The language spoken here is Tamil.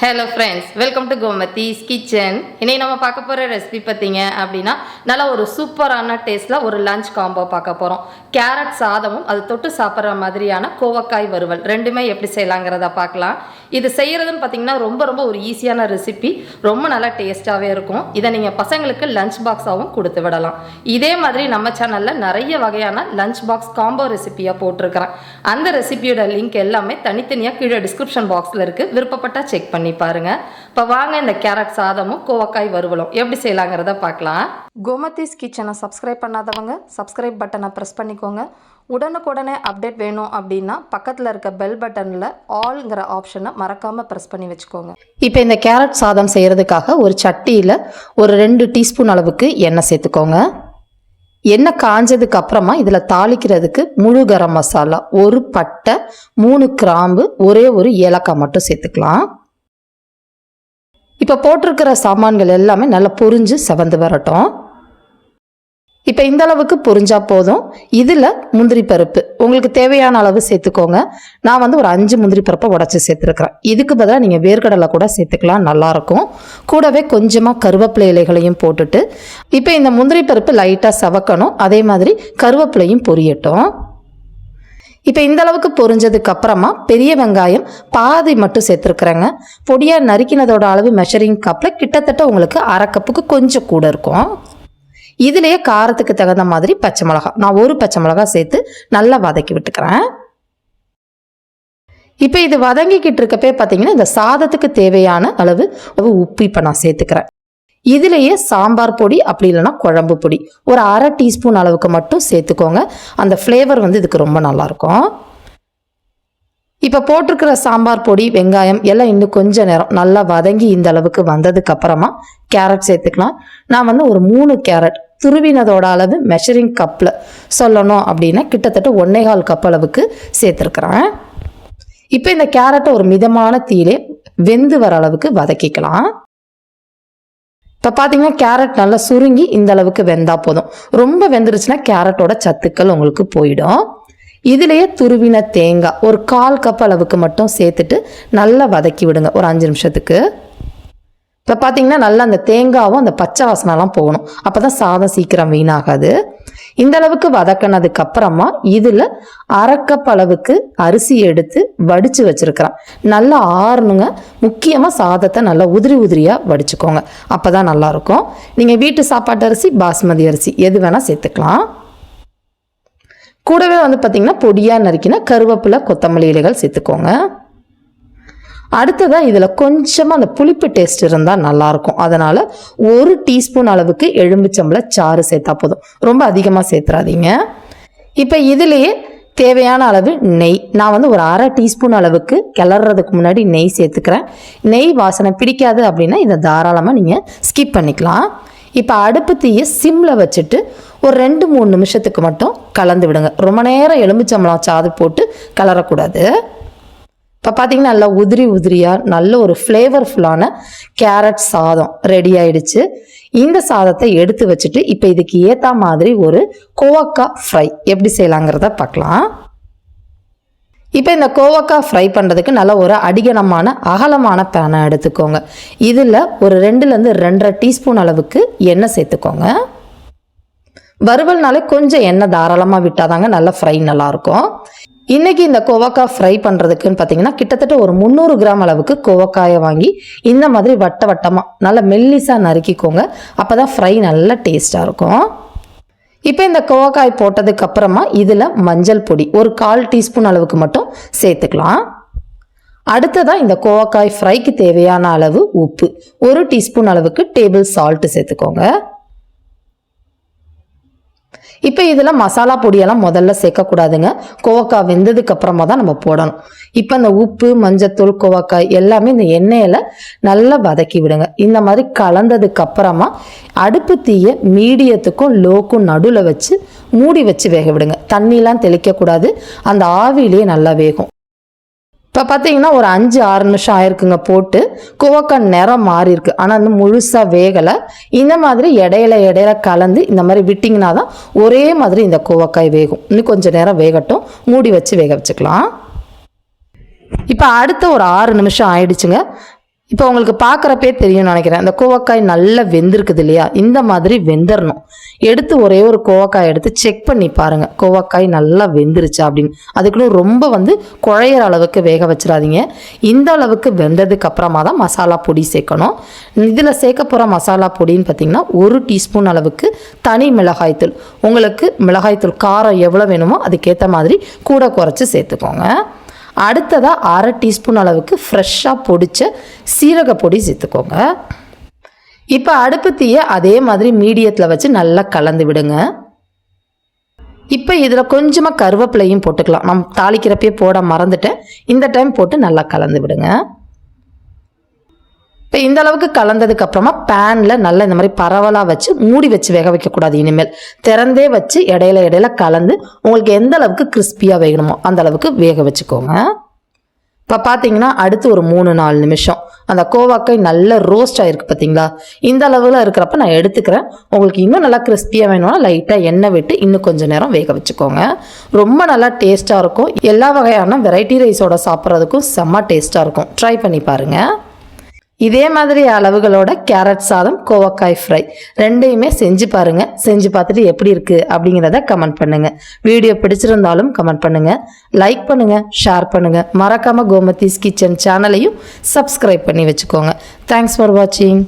Hello friends welcome to Gomathi's kitchen இன்னைக்கு நம்ம பார்க்க போகிற ரெசிபி பார்த்தீங்க அப்படின்னா நல்லா ஒரு சூப்பரான டேஸ்ட்டில் ஒரு லஞ்ச் காம்போ பார்க்க போகிறோம் கேரட் சாதமும் அது தொட்டு சாப்பிட்ற மாதிரியான கோவக்காய் வறுவல். ரெண்டுமே எப்படி செய்யலாங்கிறத பார்க்கலாம். இது செய்கிறதுன்னு பார்த்தீங்கன்னா ரொம்ப ரொம்ப ஒரு ஈஸியான ரெசிபி ரொம்ப நல்லா டேஸ்ட்டாகவே இருக்கும். இதை நீங்கள் பசங்களுக்கு லஞ்ச் பாக்ஸாகவும் கொடுத்து விடலாம். இதே மாதிரி நம்ம சேனலில் நிறைய வகையான லஞ்ச் பாக்ஸ் காம்போ ரெசிபியாக போட்டிருக்கிறேன். அந்த ரெசிபியோட லிங்க் எல்லாமே தனித்தனியாக கீழே டிஸ்கிரிப்ஷன் பாக்ஸில் இருக்குது விருப்பப்பட்டால் செக் பண்ணி பாருங்கள் இப்போ வாங்க இந்த கேரட் சாதமும் கோவக்காய் வறுவலும். எப்படி செய்யலாங்கிறத பார்க்கலாம். கோமதிஸ் கிச்சனை சப்ஸ்கிரைப் பண்ணாதவங்க சப்ஸ்கிரைப் பட்டனை ப்ரெஸ் பண்ணிக்கோங்க. உடனுக்குடனே அப்டேட் வேணும் அப்படின்னா பக்கத்தில் இருக்க பெல் பட்டனில் ஆல்ங்கிற ஆப்ஷனை மறக்காமல் ப்ரெஸ் பண்ணி வச்சுக்கோங்க. இப்போ இந்த கேரட் சாதம் செய்கிறதுக்காக ஒரு சட்டியில் ஒரு ரெண்டு டீஸ்பூன் அளவுக்கு எண்ணெய் சேர்த்துக்கோங்க. எண்ணெய் காஞ்சதுக்கு அப்புறமா இதில் தாளிக்கிறதுக்கு முழு கரம் மசாலா ஒரு பட்டை மூணு கிராம்பு ஒரே ஒரு ஏலக்காய் மட்டும் சேர்த்துக்கலாம். இப்போ போட்டிருக்கிற சாமான்கள் எல்லாமே நல்லா பொரிஞ்சு செவந்து வரட்டும். இப்போ இந்த அளவுக்கு புரிஞ்சால் போதும். இதில் முந்திரி பருப்பு. உங்களுக்கு தேவையான அளவு சேர்த்துக்கோங்க. நான் வந்து ஒரு அஞ்சு முந்திரி பருப்பை உடச்சி சேர்த்துருக்குறேன். இதுக்கு பதிலாக நீங்கள் வேர்க்கடலை கூட சேர்த்துக்கலாம் நல்லாயிருக்கும். கூடவே கொஞ்சமாக கருவேப்பிலை இலைகளையும் போட்டுட்டு இப்போ இந்த முந்திரி பருப்பு லைட்டாக சவக்கணும். அதே மாதிரி கருவேப்பிலையும் பொரியட்டும். இப்போ இந்த அளவுக்கு பொரிஞ்சதுக்கு அப்புறமா பெரிய வெங்காயம் பாதி மட்டும் சேர்த்துருக்குறேங்க. பொடியாக நறுக்கினதோட அளவு மெஷரிங் கப்பில் கிட்டத்தட்ட உங்களுக்கு அரை கப்புக்கு கொஞ்சம் கூட இருக்கும். இதுலேயே காரத்துக்கு தகுந்த மாதிரி பச்சை மிளகா நான் ஒரு பச்சை மிளகா சேர்த்து நல்லா வதக்கி விட்டுக்கிறேன். இப்போ இது வதங்கிக்கிட்டு இருக்கப்பே பார்த்தீங்கன்னா இந்த சாதத்துக்கு தேவையான அளவு உப்பு இப்போ நான் சேர்த்துக்கிறேன். இதுலேயே சாம்பார் பொடி அப்படி இல்லைன்னா குழம்பு பொடி ஒரு அரை டீஸ்பூன் அளவுக்கு மட்டும் சேர்த்துக்கோங்க. அந்த ஃப்ளேவர் வந்து இதுக்கு ரொம்ப நல்லாயிருக்கும் இப்போ போட்டிருக்கிற சாம்பார் பொடி வெங்காயம் எல்லாம் இன்னும் கொஞ்சம் நேரம் நல்லா வதங்கி இந்த அளவுக்கு வந்ததுக்கு அப்புறமா கேரட் சேர்த்துக்கலாம். நான் வந்து ஒரு மூணு கேரட் துருவினதோட அளவு மெஷரிங் கப்பில் சொல்லணும் அப்படின்னா கிட்டத்தட்ட ஒன்னே கால் கப் அளவுக்கு சேர்த்துருக்குறேன். இப்போ இந்த கேரட்டை ஒரு மிதமான தீயிலே வெந்து வர அளவுக்கு வதக்கிக்கலாம். இப்போ பார்த்தீங்கன்னா கேரட் நல்லா சுருங்கி இந்த அளவுக்கு வெந்தால் போதும். ரொம்ப வெந்துருச்சுன்னா கேரட்டோட சத்துக்கள் உங்களுக்கு போயிடும். இதுலேயே துருவின தேங்காய் ஒரு கால் கப் அளவுக்கு மட்டும் சேர்த்துட்டு நல்லா வதக்கி விடுங்க ஒரு அஞ்சு நிமிஷத்துக்கு. இப்போ பார்த்தீங்கன்னா நல்லா அந்த தேங்காவும் அந்த பச்சை வாசனைலாம் போகணும். அப்போ தான் சாதம் சீக்கிரம் வீணாகாது. இந்த அளவுக்கு வதக்கினதுக்கு அப்புறமா இதில் அரை அளவுக்கு அரிசி எடுத்து வடித்து வச்சுருக்கிறேன். நல்லா ஆறணுங்க. முக்கியமாக சாதத்தை நல்லா உதிரி உதிரியாக வடிச்சுக்கோங்க. அப்போ தான் நல்லாயிருக்கும். நீங்கள் வீட்டு சாப்பாட்டு அரிசி பாஸ்மதி அரிசி எது வேணால் சேர்த்துக்கலாம். கூடவே வந்து பார்த்திங்கன்னா பொடியாக நறுக்கினா கருவேப்பிலை கொத்தமல்லி இலைகள் சேர்த்துக்கோங்க. அடுத்ததாக இதில் கொஞ்சமாக அந்த புளிப்பு டேஸ்ட் இருந்தால் நல்லாயிருக்கும் அதனால் ஒரு டீஸ்பூன் அளவுக்கு எலும்புச்சம்பளை சாறு சேர்த்தா போதும். ரொம்ப அதிகமாக சேர்த்துறாதீங்க. இப்போ இதுலேயே தேவையான அளவு நெய். நான் வந்து ஒரு அரை டீஸ்பூன் அளவுக்கு கிளறதுக்கு முன்னாடி நெய் சேர்த்துக்கிறேன். நெய் வாசனை பிடிக்காது அப்படின்னா இதை தாராளமாக நீங்கள் ஸ்கிப் பண்ணிக்கலாம். இப்போ அடுப்பு தீயை சிம்மில் வச்சுட்டு ஒரு ரெண்டு மூணு நிமிஷத்துக்கு மட்டும் கலந்து விடுங்க. ரொம்ப நேரம் எலும்புச்சம்பளம் சாது போட்டு கலரக்கூடாது. இப்போ பார்த்தீங்கன்னா நல்லா உதிரி உதிரியாக நல்ல ஒரு ஃப்ளேவர்ஃபுல்லான கேரட் சாதம் ரெடி ஆயிடுச்சு. இந்த சாதத்தை எடுத்து வச்சுட்டு இப்போ இதுக்கு ஏற்ற மாதிரி ஒரு கோவக்காய் ஃப்ரை எப்படி செய்யலாங்கிறத பார்க்கலாம் இப்போ இந்த கோவக்காய் ஃப்ரை பண்ணுறதுக்கு நல்ல ஒரு அடிகனமான அகலமான பேனை எடுத்துக்கோங்க. இதில் ஒரு ரெண்டுலேருந்து ரெண்டரை டீஸ்பூன் அளவுக்கு எண்ணெய் சேர்த்துக்கோங்க. வறுவல்னாலே கொஞ்சம் எண்ணெய் தாராளமாக விட்டாதாங்க நல்லா ஃப்ரை நல்லாயிருக்கும் இன்றைக்கி இந்த கோவக்காய் ஃப்ரை பண்ணுறதுக்குன்னு பார்த்தீங்கன்னா கிட்டத்தட்ட ஒரு முந்நூறு கிராம் அளவுக்கு கோவக்காயை வாங்கி இந்த மாதிரி வட்ட வட்டமாக நல்லா மெல்லிஸாக நறுக்கிக்கோங்க. அப்போ தான் ஃப்ரை நல்லா டேஸ்ட்டாக இருக்கும். இப்போ இந்த கோவக்காய் போட்டதுக்கு அப்புறமா இதில் மஞ்சள் பொடி ஒரு கால் டீஸ்பூன் அளவுக்கு மட்டும் சேர்த்துக்கலாம். அடுத்ததாக இந்த கோவக்காய் ஃப்ரைக்கு தேவையான அளவு உப்பு. ஒரு டீஸ்பூன் அளவுக்கு டேபிள் சால்ட்டு சேர்த்துக்கோங்க. இப்போ இதில் மசாலா பொடியெல்லாம் முதல்ல சேர்க்கக்கூடாதுங்க. கோவக்காய் வெந்ததுக்கு அப்புறமா தான் நம்ம போடணும். இப்போ இந்த உப்பு மஞ்சத்தூள் கோவக்காய் எல்லாமே இந்த எண்ணெயில் நல்லா வதக்கி விடுங்க. இந்த மாதிரி கலந்ததுக்கு அப்புறமா அடுப்பு தீயை மீடியத்துக்கும் லோக்கும் நடுவில் வச்சு மூடி வச்சு வேக விடுங்க. தண்ணிலாம் தெளிக்கக்கூடாது. அந்த ஆவிலேயே நல்லா வேகும். இப்போ பார்த்தீங்கன்னா ஒரு அஞ்சு ஆறு நிமிஷம் ஆயிருக்குங்க போட்டு கோவக்காய் நிறம் மாறி இருக்கு. ஆனால் வந்து முழுசாக வேகலை. இந்த மாதிரி இடையில இடையில கலந்து இந்த மாதிரி விட்டிங்கன்னா தான் ஒரே மாதிரி இந்த கோவக்காய் வேகும். இன்னும் கொஞ்சம் நேரம் வேகட்டும். மூடி வச்சு வேக வச்சுக்கலாம். இப்போ அடுத்த ஒரு ஆறு நிமிஷம் ஆயிடுச்சுங்க. இப்போ உங்களுக்கு பார்க்குறப்பே தெரியும்னு நினைக்கிறேன். அந்த கோவக்காய் நல்லா வெந்திருக்குது இல்லையா? இந்த மாதிரி வெந்துடணும் எடுத்து ஒரே ஒரு கோவக்காய் எடுத்து செக் பண்ணி பாருங்க. கோவக்காய் நல்லா வெந்துருச்சா அப்படின்னு. அதுக்குன்னு ரொம்ப வந்து குழையிற அளவுக்கு வேக வச்சிடாதீங்க. இந்த அளவுக்கு வெந்ததுக்கு அப்புறமா தான் மசாலா பொடி சேர்க்கணும். இதில் சேர்க்க போகிற மசாலா பொடின்னு பார்த்தீங்கன்னா ஒரு டீஸ்பூன் அளவுக்கு தனி மிளகாய்த்தூள் உங்களுக்கு மிளகாய்த்தூள் காரம் எவ்வளோ வேணுமோ அதுக்கேற்ற மாதிரி கூட குறைச்சி சேர்த்துக்கோங்க. அடுத்ததாக அரை டீஸ்பூன் அளவுக்கு ஃப்ரெஷ்ஷாக பொடித்த சீரக பொடி சேர்த்துக்கோங்க. இப்போ அடுப்பு தீயை அதே மாதிரி மீடியத்தில் வச்சு நல்லா கலந்து விடுங்க. இப்போ இதில் கொஞ்சமாக கருவேப்பிலையும் போட்டுக்கலாம். நம்ம தாளிக்கிறப்பே போட மறந்துட்டேன். இந்த டைம் போட்டு நல்லா கலந்து விடுங்க. இப்போ இந்த அளவுக்கு கலந்ததுக்கு அப்புறமா பேனில் நல்லா இந்த மாதிரி பரவலாக வச்சு மூடி வச்சு வேக வைக்கக்கூடாது இனிமேல். திறந்தே வச்சு இடையில இடையில கலந்து உங்களுக்கு எந்த அளவுக்கு கிறிஸ்பியாக வேகணுமோ அந்த அளவுக்கு வேக வச்சுக்கோங்க. இப்போ பார்த்தீங்கன்னா அடுத்து ஒரு மூணு நாலு நிமிஷம். அந்த கோவாக்காய் நல்ல ரோஸ்ட் ஆகிருக்கு பார்த்தீங்களா இந்த அளவில் இருக்கிறப்ப நான் எடுத்துக்கிறேன். உங்களுக்கு இன்னும் நல்லா கிறிஸ்பியாக வேணும்னா லைட்டாக எண்ணெய் விட்டு இன்னும் கொஞ்சம் நேரம் வேக வச்சுக்கோங்க. ரொம்ப நல்லா டேஸ்ட்டாக இருக்கும். எல்லா வகையான வெரைட்டி ரைஸோட சாப்பிட்றதுக்கும் செம்ம டேஸ்ட்டாக இருக்கும். ட்ரை பண்ணி பாருங்கள் இதே மாதிரி அளவுகளோட கேரட் சாதம் கோவக்காய் ஃப்ரை ரெண்டையுமே செஞ்சு பாருங்க. செஞ்சு பார்த்துட்டு எப்படி இருக்கு அப்படிங்கிறத கமெண்ட் பண்ணுங்க. வீடியோ பிடிச்சிருந்தாலும் கமெண்ட் பண்ணுங்க. லைக் பண்ணுங்க ஷேர் பண்ணுங்க. மறக்காம கோமதிஸ் கிச்சன் சேனலையும் சப்ஸ்கிரைப் பண்ணி வச்சுக்கோங்க. தேங்க்ஸ் ஃபார் வாட்சிங்